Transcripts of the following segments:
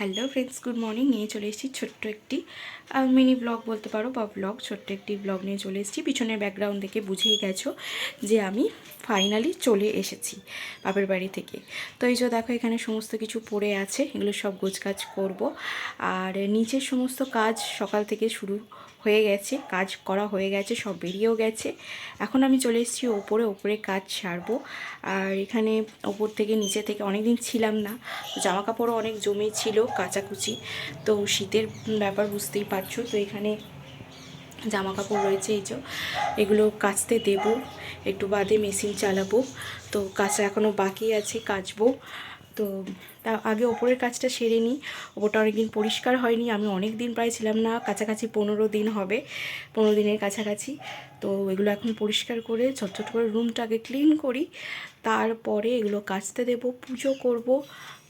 Hello friends, good morning. নিয়ে চলে এসেছি ছোট্ট একটি মিনি ব্লগ বলতে পারো বা ব্লগ, ছোট্ট একটি ব্লগ নিয়ে চলে এসেছি। পিছনের ব্যাকগ্রাউন্ড দেখে বুঝেই গেছো যে আমি ফাইনালি চলে এসেছি বাপের বাড়ি থেকে। তো এই যে দেখো, এখানে সমস্ত কিছু পড়ে আছে, এগুলো সব গোছ গোছকাজ করব। আর নিচের সমস্ত কাজ সকাল থেকে শুরু হয়ে গেছে, কাজ করা হয়ে গেছে, সব বেরিয়েও গেছে। এখন আমি চলে এসেছি ওপরে ওপরে কাজ সারবো। আর এখানে ওপর থেকে নিচে থেকে অনেক দিন ছিলাম না জামা কাপড়ও অনেক জমে ছিল, কাচাকুচি। তো শীতের ব্যাপার বুঝতেই পারছ, তো এখানে জামা কাপড় রয়েছে, এই যে এগুলো কাচতে দেব, একটু বাদে মেশিন চালাবো। তো কাঁচা এখনও বাকি আছে, কাচবো। তো তা আগে ওপরের কাজটা সেরে নিই। ওপরটা অনেকদিন পরিষ্কার হয়নি, আমি অনেক দিন প্রায় ছিলাম না, কাছাকাছি পনেরো দিন হবে, পনেরো দিনের কাছাকাছি। তো এগুলো এখন পরিষ্কার করে ছোট ছোট করে রুমটাকে ক্লিন করি, তারপরে এগুলো কাচতে দেব, পুজো করব,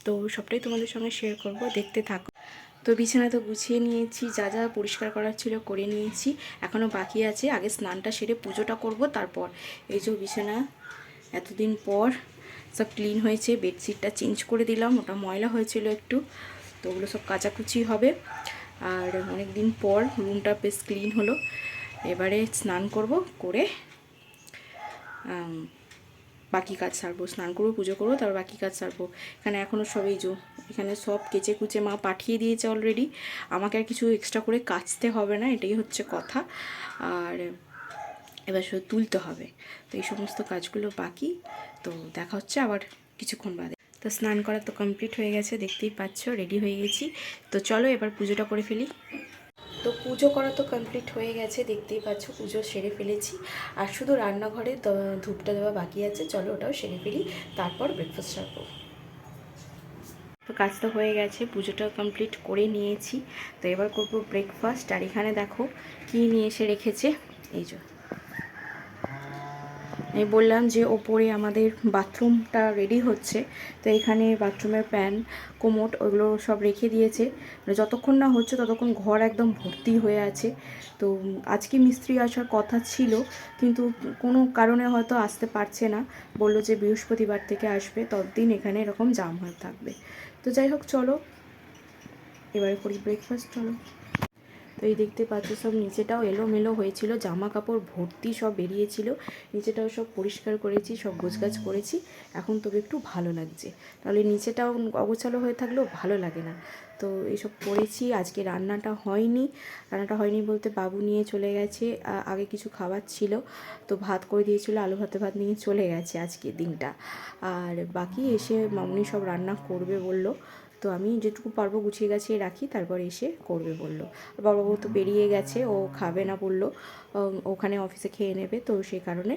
তো সবটাই তোমাদের সঙ্গে শেয়ার করব, দেখতে থাকো। তো বিছানা তো গুছিয়ে নিয়েছি, যা যা পরিষ্কার করার ছিল করে নিয়েছি এখনও বাকি আছে, আগে স্নানটা সেরে পুজোটা করব, তারপর এই যে বিছানা, এতদিন পর সব ক্লিন হয়েছে, বেডশিটটা চেঞ্জ করে দিলাম, ওটা ময়লা হয়েছিল একটু, তো ওগুলো সব কাচাকুচি হবে। আর অনেক দিন পর রুমটা বেশ ক্লিন হলো, এবারে স্নান করব করে বাকি কাজ সারবো, স্নান করব, পুজো করব, তারপর বাকি কাজ সারবো। এখানে এখনও সবই জো এখানে সব কেচে কুচে মা পাঠিয়ে দিয়েছে অলরেডি আমাকে আর কিছু এক্সট্রা করে কাচতে হবে না, এটাই হচ্ছে কথা। আর এবার শুধু তুলতে হবে, তো এই সমস্ত কাজগুলো বাকি। তো দেখা হচ্ছে আবার কিছুক্ষণ বাদে। তো স্নান করা তো কমপ্লিট হয়ে গেছে, দেখতেই পাচ্ছ রেডি হয়ে গেছি। তো চলো এবার পুজোটা করে ফেলি। তো পুজো করা তো কমপ্লিট হয়ে গেছে, দেখতেই পাচ্ছ, পুজো সেরে ফেলেছি। আর শুধু রান্নাঘরে ধূপটা দেওয়া বাকি আছে, চলো ওটাও সেরে ফেলি, তারপর ব্রেকফাস্ট সারবো তো কাজ তো হয়ে গেছে পুজোটা কমপ্লিট করে নিয়েছি। তো এবার করব ব্রেকফাস্ট আর এখানে দেখো কী নিয়ে এসে রেখেছে, এই যে। আমি বললাম যে ওপরে আমাদের বাথরুমটা রেডি হচ্ছে, তো এখানে বাথরুমের প্যান কোমোট ওগুলো সব রেখে দিয়েছে। মানে যতক্ষণ না হচ্ছে ততক্ষণ ঘর একদম ভর্তি হয়ে আছে। তো আজকে মিস্ত্রি আসার কথা ছিল, কিন্তু কোনো কারণে হয়তো আসতে পারছে না। বলল যে বৃহস্পতিবার থেকে আসবে, ততদিন এখানে এরকম জাম হয়ে থাকবে। তো যাই হোক, চলো। এবারে করি ব্রেকফাস্ট চলো। তো এই দেখতে পাচ্ছ, সব নিচেটাও এলোমেলো হয়েছিল জামা কাপড় ভর্তি সব বেরিয়েছিল, নিচেটাও সব পরিষ্কার করেছি, সব গোছগাছ করেছি, এখন তবে একটু ভালো লাগছে। তাহলে নিচেটাও অগোছালো হয়ে থাকলেও ভালো লাগে না। তো এইসব করেছি, আজকে রান্নাটা হয়নি রান্নাটা হয়নি বলতে বাবু নিয়ে চলে গেছে আগে কিছু খাবার ছিল, তো ভাত করে দিয়েছিল, আলু ভাতে ভাত নিয়ে চলে গেছে আজকে দিনটা। আর বাকি এসে মামুনি সব রান্না করবে বলল তো আমি যেটুকু পারব গুছিয়ে গাছিয়ে রাখি, তারপর এসে করবে বলল। বড়বাবু তো বেরিয়ে গেছে, ও খাবে না বলল। ওখানে অফিসে খেয়ে নেবে, তো সেই কারণে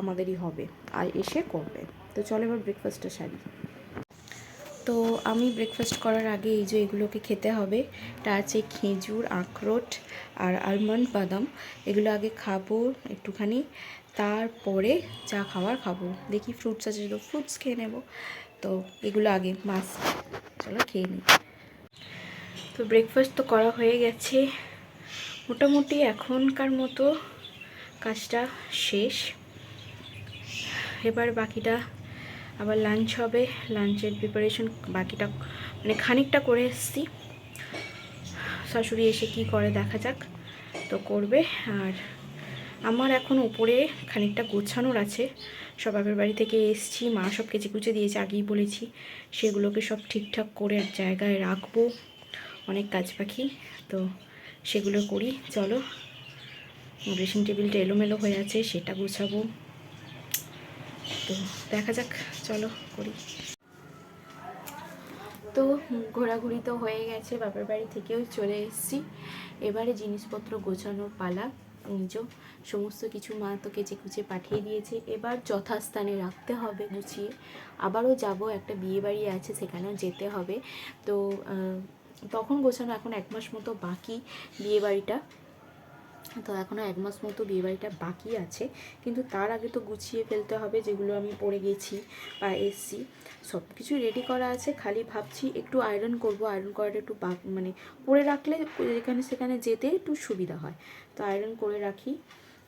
আমাদেরই হবে। আর এসে করবে। তো চলো এবার ব্রেকফাস্টটা সারি। তো আমি ব্রেকফাস্ট করার আগে এই যে এগুলোকে খেতে হবে। এটা আছে খেজুর, আখরোট আর আলমন্ড বাদাম। এগুলো আগে খাব একটুখানি। তারপরে যা খাওয়ার খাব। দেখি ফ্রুটস আছে তো ফ্রুটস খেয়ে নেব। তো এগুলো আগে মাছ চলো খেয়ে নিই। তো ব্রেকফাস্ট তো করা হয়ে গেছে। মোটামুটি এখনকার মতো কাজটা শেষ। এবার বাকিটা আবার লাঞ্চ হবে। লাঞ্চের প্রিপারেশন বাকিটা মানে খানিকটা করে এসছি। শাশুড়ি এসে কি করে দেখা যাক তো করবে। আর আমার এখন উপরে খানিকটা গোছানোর আছে। সব বাপের বাড়ি থেকে এসছি, মা সব কেচে কুচে দিয়েছে আগেই বলেছি, সেগুলোকে সব ঠিকঠাক করে এক জায়গায় রাখব। অনেক কাজ পাখি তো সেগুলো করি। চলো, ড্রেসিং টেবিলটা এলোমেলো হয়ে আছে, সেটা গোছাবো। তো দেখা যাক, চলো করি। তো ঘোরাঘুরি তো হয়ে গেছে, বাপের বাড়ি থেকেও চলে এসেছি। এবারে জিনিসপত্র গোছানোর পালা নিজ সমস্ত কিছু মা তো কেচে কুচে পাঠিয়ে দিয়েছে, এবার যথাস্থানে রাখতে হবে, গুছিয়ে। আবারও যাব, একটা বিয়ে বাড়ি আছে, সেখানেও যেতে হবে। তো তখন গোছানো এখন এক মাস মতো বাকি বিয়ে বাড়িটা। তো এখনও এক মাস মতো বিয়েবাড়িটা বাকি আছে। কিন্তু তার আগে তো গুছিয়ে ফেলতে হবে, যেগুলো আমি পরে গেছি বা এসছি। সব কিছু রেডি করা আছে, খালি ভাবছি একটু আয়রন করব। আয়রন করাটা একটু মানে পরে রাখলে যেখানে সেখানে যেতে একটু সুবিধা হয়। তো আয়রন করে রাখি।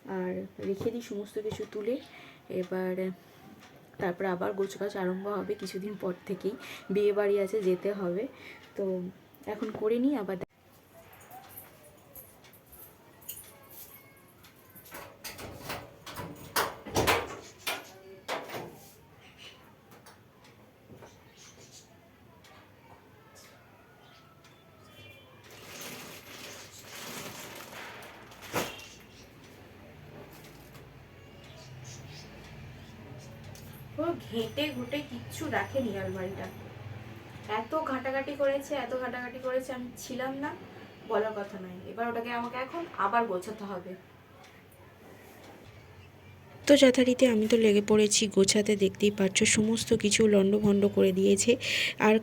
আর রেখে দিই সমস্ত কিছু তুলে। এবার তারপর আবার গোছ গাছ আরম্ভ হবে কিছুদিন পর থেকেই। বিয়ে বাড়ি আছে, যেতে হবে। তো এখন করে নিই, আবার দে- পুরো ঘেঁটে ঘুটে কিচ্ছু রাখেনি আলমারিটা। এত ঘাটাঘাটি করেছে, এত ঘাটাঘাটি করেছে, আমি ছিলাম না, বলার কথা নয়। এবার ওটাকে আমাকে এখন আবার গোছাতে হবে। তো যথারীতি আমি তো লেগে পড়েছি, গোছাতে দেখতেই পাচ্ছ, সমস্ত কিছু লণ্ডভণ্ড করে দিয়েছে। আর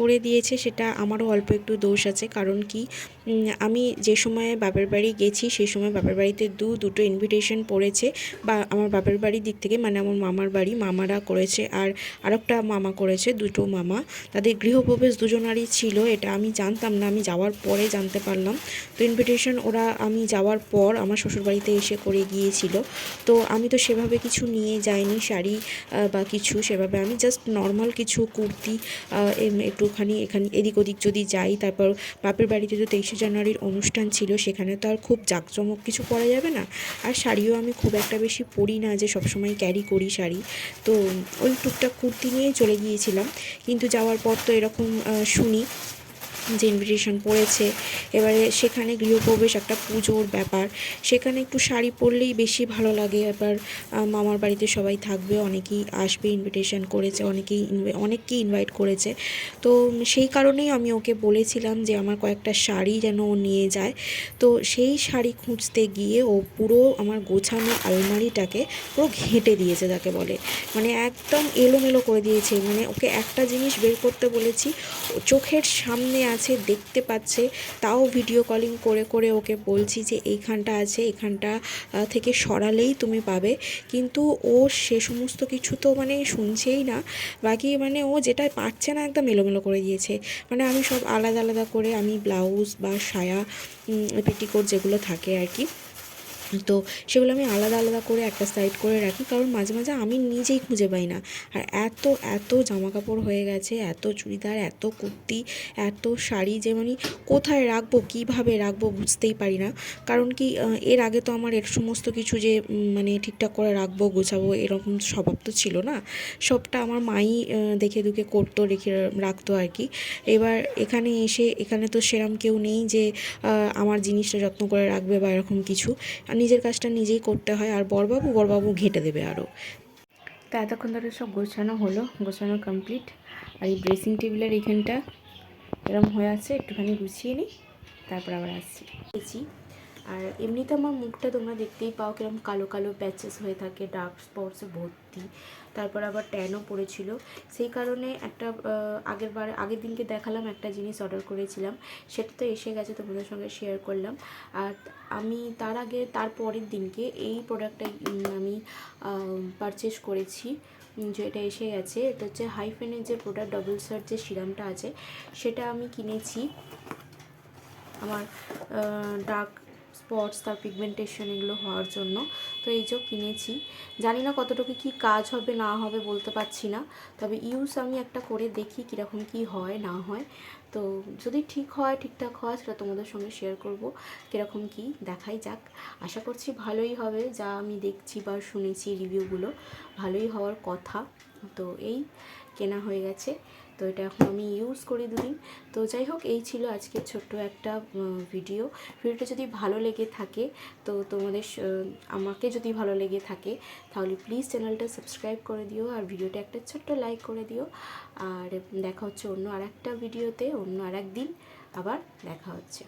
করে দিয়েছে সেটা আমারও অল্প একটু দোষ আছে, কারণ কি আমি যে সময়ে বাপের বাড়ি গেছি সেই সময় বাপের বাড়িতে দু, দুটো ইনভিটেশন পড়েছে। বা, আমার বাপের বাড়ির দিক থেকে মানে আমার মামার বাড়ি, মামারা করেছে, আর আরেকটা মামা করেছে, দুটো মামা। তাদের গৃহপ্রবেশ দুজনারই ছিল, এটা আমি জানতাম না, আমি যাওয়ার পরে জানতে পারলাম। তো ইনভিটেশন ওরা আমি যাওয়ার পর আমার শ্বশুরবাড়িতে এসে করে গিয়েছিল। তো আমি তো সেভাবে কিছু নিয়ে যাইনি, শাড়ি বা কিছু সেভাবে। আমি জাস্ট নর্মাল কিছু কুর্তি একটুখানি এখানে, এদিক ওদিক যদি যাই, তারপর বাপের বাড়িতে তো তেইশে জানুয়ারির অনুষ্ঠান ছিল, সেখানে তো আর খুব জাঁকজমক কিছু পরা যাবে না। আর শাড়িও আমি খুব একটা বেশি পরি না যে সবসময় ক্যারি করি শাড়ি। তো ওই টুকটাক কুর্তি নিয়েই চলে গিয়েছিলাম। কিন্তু যাওয়ার পর তো এরকম শুনি যে ইনভিটেশন পড়েছে, এবারে সেখানে গৃহপ্রবেশ একটা পুজোর ব্যাপার। সেখানে একটু শাড়ি পরলেই বেশি ভালো লাগে। এবার মামার বাড়িতে সবাই থাকবে, অনেকেই আসবে ইনভিটেশন করেছে, অনেকেই অনেককেই ইনভাইট করেছে। তো সেই কারণেই আমি ওকে বলেছিলাম যে, আমার কয়েকটা শাড়ি যেন ও নিয়ে যায়। তো সেই শাড়ি খুঁজতে গিয়ে ও পুরো আমার গোছানো আলমারিটাকে পুরো ঘেঁটে দিয়েছে তাকে বলে। মানে একদম এলোমেলো করে দিয়েছে। মানে ওকে একটা জিনিস বের করতে বলেছি, চোখের সামনে আছে, দেখতে পাচ্ছে, তাও ভিডিও কলিং করে করে ওকে বলছি যে এইখানটা আছে, এখানটা থেকে সরালেই তুমি পাবে। কিন্তু ও সে সমস্ত কিছু তো মানে শুনছেই না। বাকি মানে ও যেটা পারছে না একদম এলোমেলো করে দিয়েছে। মানে আমি সব আলাদা আলাদা করে আমি ব্লাউজ বা সায়া পেটিকোট যেগুলো থাকে আর কি তো সেগুলো আমি আলাদা আলাদা করে একটা সাইড করে রাখি। কারণ মাঝে মাঝে আমি নিজেই খুঁজে পাই না। আর এত এত জামা কাপড় হয়ে গেছে, এত চুড়িদার, এত কুর্তি, এত শাড়ি যে মানে কোথায় রাখব, কীভাবে রাখব বুঝতেই পারি না। কারণ কি এর আগে তো আমার এর সমস্ত কিছু যে মানে ঠিকঠাক করে রাখব, গোছাবো, এরকম স্বভাব তো ছিল না। সবটা আমার মাই দেখে দুখে করতো, রেখে রাখতো আর কি। এবার এখানে এসে, এখানে তো সেরম কেউ নেই যে আমার জিনিসটা যত্ন করে রাখবে বা এরকম কিছু। নিজের কাজটা নিজেই করতে হয় আর বরবাবু বরবাবু ঘেঁটে দেবে আরও। তা এতক্ষণ ধরে সব গোছানো হলো গোছানো কমপ্লিট আর এই ড্রেসিং টেবিলের এখানটা এরম হয়ে আছে একটুখানি গুছিয়ে নিই তারপর আবার আসছি। আর এমনিতে আমার মুখটা তোমরা দেখতেই পাও কিরম কালো কালো প্যাচেস হয়ে থাকে ডার্ক স্পটসে ভর্তি। তারপর আবার ট্যানও পড়েছিল। সেই কারণে একটা আগের বার আগের দিনকে দেখালাম একটা জিনিস অর্ডার করেছিলাম। সেটা তো এসে গেছে তোমাদের সঙ্গে শেয়ার করলাম। আর আমি তার আগে তার পরের দিনকে এই প্রোডাক্টটা আমি পারচেস করেছি। উম, যেটা এসে গেছে এটা হচ্ছে হাইফেনের যে প্রোডাক্ট ডবল সার্ট যে সিরামটা আছে সেটা আমি কিনেছি। আমার ডার্ক স্পটস তার পিগমেন্টেশন এগুলো হওয়ার জন্য। তো এই যে কিনেছি, জানি না কতটুকু কি কাজ হবে, না হবে বলতে পারছি না। তবে ইউজ আমি একটা করে দেখি কীরকম কি হয়, না হয়। তো যদি ঠিক হয়, ঠিকঠাক হয়, সেটা তোমাদের সঙ্গে শেয়ার করব, কীরকম কি দেখাই যাক। আশা করছি ভালোই হবে, যা আমি দেখছি বা শুনেছি রিভিউগুলো ভালোই হওয়ার কথা। তো এই কেনা হয়ে গেছে। তো এটা এখন আমি ইউজ করি দুদিন। তো যাই হোক, এই ছিল আজকে ছোট্ট একটা ভিডিও ভিডিওটা যদি ভালো লেগে থাকে, তো তোমাদের আমাকে যদি ভালো লেগে থাকে, তাহলে প্লিজ চ্যানেলটা সাবস্ক্রাইব করে দিও আর ভিডিওটা একটা ছোট্ট লাইক করে দিও। আর দেখা হচ্ছে অন্য আর একটা ভিডিওতে অন্য আর দিন আবার দেখা হচ্ছে।